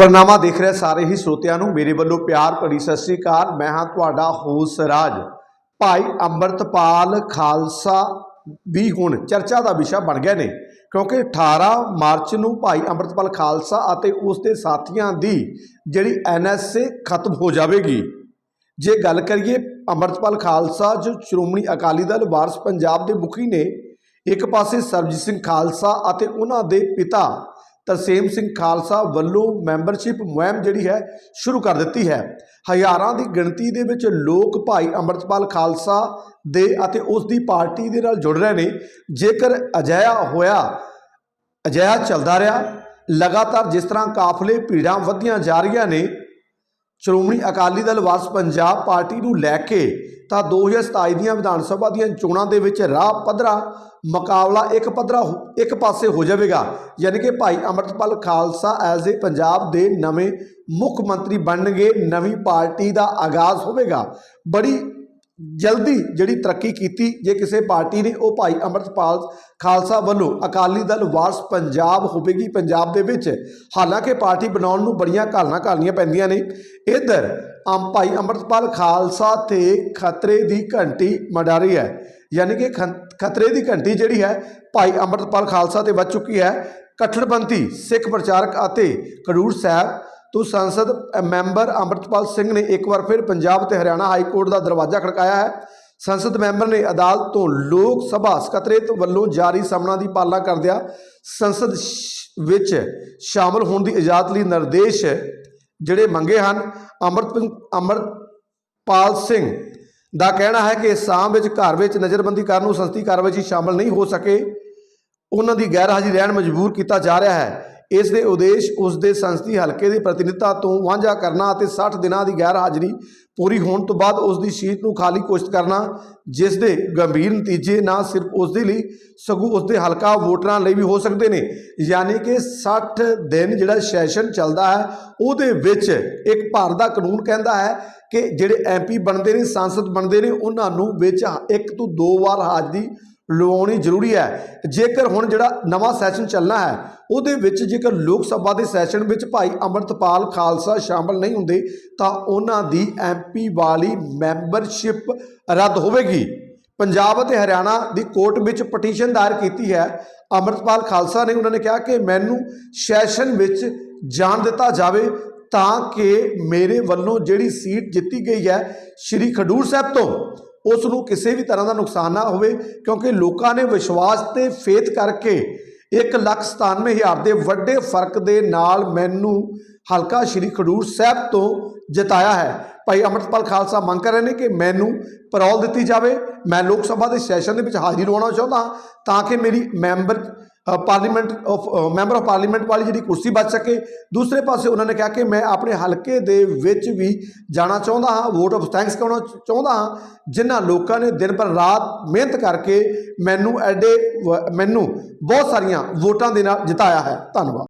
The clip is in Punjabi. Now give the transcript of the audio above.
ਖਬਰਨਾਮਾ ਦੇਖ ਰਹੇ ਸਾਰੇ ਹੀ ਸਰੋਤਿਆਂ ਨੂੰ ਮੇਰੇ ਵੱਲੋਂ ਪਿਆਰ ਭਰੀ ਸਤਿ ਸ੍ਰੀ ਅਕਾਲ। ਮੈਂ ਹਾਂ ਤੁਹਾਡਾ ਹੋਸ ਰਾਜ। ਭਾਈ ਅੰਮ੍ਰਿਤਪਾਲ ਖਾਲਸਾ ਵੀ ਹੁਣ ਚਰਚਾ ਦਾ ਵਿਸ਼ਾ ਬਣ ਗਏ ਨੇ, ਕਿਉਂਕਿ 18 ਮਾਰਚ ਨੂੰ ਭਾਈ ਅੰਮ੍ਰਿਤਪਾਲ ਖਾਲਸਾ ਅਤੇ ਉਸ ਦੇ ਸਾਥੀਆਂ ਦੀ ਜਿਹੜੀ ਐਨਐਸਏ ਖਤਮ ਹੋ ਜਾਵੇਗੀ। ਜੇ ਗੱਲ ਕਰੀਏ ਅੰਮ੍ਰਿਤਪਾਲ ਖਾਲਸਾ, ਜੋ ਸ਼੍ਰੋਮਣੀ ਅਕਾਲੀ ਦਲ, ਵਾਰਸ ਪੰਜਾਬ ਦੇ ਮੁਖੀ ਨੇ, ਇੱਕ ਪਾਸੇ ਸਰਬਜੀਤ ਸਿੰਘ ਖਾਲਸਾ ਅਤੇ ਉਹਨਾਂ ਦੇ ਪਿਤਾ ਤਰਸੇਮ ਸਿੰਘ ਖਾਲਸਾ ਵੱਲੋਂ ਮੈਂਬਰਸ਼ਿਪ ਮੁਹਿੰਮ ਜਿਹੜੀ ਹੈ ਸ਼ੁਰੂ ਕਰ ਦਿੱਤੀ ਹੈ। ਹਜ਼ਾਰਾਂ ਦੀ ਗਿਣਤੀ ਦੇ ਵਿੱਚ ਲੋਕ ਭਾਈ ਅੰਮ੍ਰਿਤਪਾਲ ਖਾਲਸਾ ਦੇ ਅਤੇ ਉਸ ਦੀ ਪਾਰਟੀ ਦੇ ਨਾਲ ਜੁੜ ਰਹੇ ਨੇ। ਜੇਕਰ ਅਜਿਹਾ ਹੋਇਆ, ਅਜਿਹਾ ਚੱਲਦਾ ਰਿਹਾ, ਲਗਾਤਾਰ ਜਿਸ ਤਰ੍ਹਾਂ ਕਾਫਲੇ ਭੀੜਾਂ ਵਧੀਆਂ ਜਾ ਰਹੀਆਂ ਨੇ, ਸ਼੍ਰੋਮਣੀ ਅਕਾਲੀ ਦਲ ਵਾਰਸ ਪੰਜਾਬ ਪਾਰਟੀ ਨੂੰ ਲੈ ਕੇ ਤਾਂ 2027 ਦੀਆਂ ਵਿਧਾਨ ਸਭਾ ਦੀਆਂ ਚੋਣਾਂ ਦੇ ਵਿੱਚ ਰਾਹ ਪੱਧਰਾ ਮੁਕਾਬਲਾ ਇੱਕ ਪੱਧਰਾ ਹੋ- ਇੱਕ ਪਾਸੇ ਹੋ ਜਾਵੇਗਾ। ਯਾਨੀ ਕਿ ਭਾਈ ਅੰਮ੍ਰਿਤਪਾਲ ਖਾਲਸਾ ਐਜ਼ ਏ ਪੰਜਾਬ ਦੇ ਨਵੇਂ ਮੁੱਖ ਮੰਤਰੀ ਬਣਨਗੇ, ਨਵੀਂ ਪਾਰਟੀ ਦਾ ਆਗਾਜ਼ ਹੋਵੇਗਾ। ਬੜੀ ਜਲਦੀ ਜਿਹੜੀ ਤਰੱਕੀ ਕੀਤੀ, ਜੇ ਕਿਸੇ ਪਾਰਟੀ ਨੇ, ਉਹ ਭਾਈ ਅੰਮ੍ਰਿਤਪਾਲ ਖਾਲਸਾ ਵੱਲੋਂ ਅਕਾਲੀ ਦਲ ਵਾਰਸ ਪੰਜਾਬ ਹੋਵੇਗੀ ਪੰਜਾਬ ਦੇ ਵਿੱਚ। ਹਾਲਾਂਕਿ ਪਾਰਟੀ ਬਣਾਉਣ ਨੂੰ ਬੜੀਆਂ ਘਾਲਣਾ ਘਾਲਣੀਆਂ ਪੈਂਦੀਆਂ ਨੇ। ਇਧਰ ਆਮ ਭਾਈ ਅੰਮ੍ਰਿਤਪਾਲ ਖਾਲਸਾ ਤੇ ਖਤਰੇ ਦੀ ਘੰਟੀ ਮਡਾ ਰਹੀ ਹੈ। ਯਾਨੀ ਕਿ ਖੰ- ਖਤਰੇ ਦੀ ਘੰਟੀ ਜਿਹੜੀ ਹੈ, ਭਾਈ ਅੰਮ੍ਰਿਤਪਾਲ ਖਾਲਸਾ ਤੇ ਵੱਜ ਚੁੱਕੀ ਹੈ। ਕਠੜਬੰਦੀ ਸਿੱਖ ਪ੍ਰਚਾਰਕ ਅਤੇ ਕਰੂਰ ਸਾਹਿਬ ਤੋਂ ਸੰਸਦ ਮੈਂਬਰ ਅੰਮ੍ਰਿਤਪਾਲ ਸਿੰਘ ਨੇ ਇੱਕ ਵਾਰ ਫਿਰ ਪੰਜਾਬ ਤੇ ਹਰਿਆਣਾ ਹਾਈ ਕੋਰਟ ਦਾ ਦਰਵਾਜ਼ਾ ਖੜਕਾਇਆ ਹੈ। ਸੰਸਦ ਮੈਂਬਰ ਨੇ ਅਦਾਲਤ ਤੋਂ ਲੋਕ ਸਭਾ ਸਕੱਤਰੇਤ ਵੱਲੋਂ ਜਾਰੀ ਸਮਨਾਂ ਦੀ ਪਾਲਣਾ ਕਰਦਿਆਂ ਸੰਸਦ ਸ਼- ਵਿੱਚ ਸ਼ਾਮਲ ਹੋਣ ਦੀ ਇਜਾਜ਼ਤ ਲਈ ਨਿਰਦੇਸ਼ ਜਿਹੜੇ ਮੰਗੇ ਹਨ। ਅੰਮ੍ਰਿਤ ਅੰਮ੍ਰਿਤਪਾਲ ਸਿੰਘ ਦਾ ਕਹਿਣਾ ਹੈ ਕਿ ਸਾਮ ਵਿੱਚ ਘਰ ਵਿੱਚ ਨਜ਼ਰਬੰਦੀ ਕਰਨ ਨੂੰ ਸੰਸਦੀ ਕਾਰਵਾਈ 'ਚ ਸ਼ਾਮਲ ਨਹੀਂ ਹੋ ਸਕੇ। ਉਹਨਾਂ ਦੀ ਗੈਰ ਹਾਜ਼ਰੀ ਰਹਿਣ ਮਜਬੂਰ ਕੀਤਾ ਜਾ ਰਿਹਾ ਹੈ। ਇਸ ਦੇ ਉਦੇਸ਼ ਉਸ ਦੇ ਸੰਸਦੀ ਹਲਕੇ ਦੇ ਪ੍ਰਤੀਨਿਧਤਾ ਤੋਂ ਵਾਂਝਾ ਕਰਨਾ ਅਤੇ 60 ਦਿਨਾਂ ਦੀ ਗੈਰ ਹਾਜ਼ਰੀ ਪੂਰੀ ਹੋਣ ਤੋਂ ਬਾਅਦ ਉਸ ਦੀ ਸੀਟ ਨੂੰ ਖਾਲੀ ਘੋਸ਼ਿਤ ਕਰਨਾ, ਜਿਸ ਦੇ ਗੰਭੀਰ ਨਤੀਜੇ ਨਾ ਸਿਰਫ ਉਸ ਦੇ ਲਈ, ਸਗੋਂ ਉਸ ਦੇ ਹਲਕਾ ਵੋਟਰਾਂ ਲਈ ਵੀ ਹੋ ਸਕਦੇ ਨੇ। ਯਾਨੀ ਕਿ 60 ਦਿਨ ਜਿਹੜਾ ਸੈਸ਼ਨ ਚੱਲਦਾ ਹੈ, ਉਹਦੇ ਵਿੱਚ ਇੱਕ ਭਾਰਤ ਦਾ ਕਾਨੂੰਨ ਕਹਿੰਦਾ ਹੈ ਕਿ ਜਿਹੜੇ ਐਮਪੀ ਬਣਦੇ ਨੇ, ਸੰਸਦ ਬਣਦੇ ਨੇ, ਉਹਨਾਂ ਨੂੰ ਵਿੱਚ ਇੱਕ ਤੋਂ ਦੋ ਵਾਰ ਹਾਜ਼ਰੀ ਲਵਾਉਣੀ ਜ਼ਰੂਰੀ ਹੈ। ਜੇਕਰ ਹੁਣ ਜਿਹੜਾ ਨਵਾਂ ਸੈਸ਼ਨ ਚੱਲਣਾ ਹੈ, ਉਹਦੇ ਵਿੱਚ ਜੇਕਰ ਲੋਕ ਸਭਾ ਦੇ ਸੈਸ਼ਨ ਵਿੱਚ ਭਾਈ ਅੰਮ੍ਰਿਤਪਾਲ ਖਾਲਸਾ ਸ਼ਾਮਲ ਨਹੀਂ ਹੁੰਦੇ, ਤਾਂ ਉਹਨਾਂ ਦੀ ਐਮਪੀ ਵਾਲੀ ਮੈਂਬਰਸ਼ਿਪ ਰੱਦ ਹੋਵੇਗੀ। ਪੰਜਾਬ ਅਤੇ ਹਰਿਆਣਾ ਦੀ ਕੋਰਟ ਵਿੱਚ ਪਟੀਸ਼ਨ ਦਾਇਰ ਕੀਤੀ ਹੈ। ਅੰਮ੍ਰਿਤਪਾਲ ਖਾਲਸਾ ਨੇ ਉਹਨਾਂ ਨੇ ਕਿਹਾ ਕਿ ਮੈਨੂੰ ਸੈਸ਼ਨ ਵਿੱਚ ਜਾਣ ਦਿੱਤਾ ਜਾਵੇ ਤਾਂ ਕਿ ਮੇਰੇ ਵੱਲੋਂ ਜਿਹੜੀ ਸੀਟ ਜਿੱਤੀ ਗਈ ਹੈ, ਸ਼੍ਰੀ ਖਡੂਰ ਸਾਹਿਬ ਤੋਂ। ਉਸ ਨੂੰ ਕਿਸੇ ਵੀ ਤਰ੍ਹਾਂ ਦਾ ਨੁਕਸਾਨ ਨਾ ਹੋਵੇ, ਕਿਉਂਕਿ ਲੋਕਾਂ ਨੇ ਵਿਸ਼ਵਾਸ ਤੇ ਫੇਥ ਕਰਕੇ 197000 ਦੇ ਵੱਡੇ ਫ਼ਰਕ ਦੇ ਨਾਲ ਮੈਨੂੰ ਹਲਕਾ ਸ਼੍ਰੀ ਖਡੂਰ ਸਾਹਿਬ ਤੋਂ ਜਿਤਾਇਆ ਹੈ। ਭਾਈ ਅੰਮ੍ਰਿਤਪਾਲ ਖਾਲਸਾ ਮੰਗ ਕਰ ਰਹੇ ਨੇ ਕਿ ਮੈਨੂੰ ਪਰੌਲ ਦਿੱਤੀ ਜਾਵੇ। ਮੈਂ ਲੋਕ ਸਭਾ ਦੇ ਸੈਸ਼ਨ ਦੇ ਵਿੱਚ ਹਾਜ਼ਰ ਹੋਣਾ ਚਾਹੁੰਦਾ ਹਾਂ ਤਾਂ ਕਿ ਮੇਰੀ member parliament of member of parliament ਵਾਲੀ ਜਿਹੜੀ ਕੁਰਸੀ ਬਚ ਸਕੇ। ਦੂਸਰੇ ਪਾਸੇ ਉਹਨਾਂ ਨੇ ਕਿਹਾ ਕਿ ਮੈਂ ਆਪਣੇ ਹਲਕੇ ਦੇ ਵਿੱਚ ਵੀ ਜਾਣਾ ਚਾਹੁੰਦਾ ਹਾਂ ਵੋਟ ਆਫ ਥੈਂਕਸ ਕਰਨਾ ਚਾਹੁੰਦਾ ਹਾਂ, ਜਿਨ੍ਹਾਂ ਲੋਕਾਂ ਨੇ ਦਿਨ ਪਰ ਰਾਤ ਮਿਹਨਤ ਕਰਕੇ ਮੈਨੂੰ ਐਡੇ ਮੈਨੂੰ ਬਹੁਤ ਸਾਰੀਆਂ ਵੋਟਾਂ ਦੇ ਨਾਲ ਜਿਤਾਇਆ ਹੈ। ਧੰਨਵਾਦ।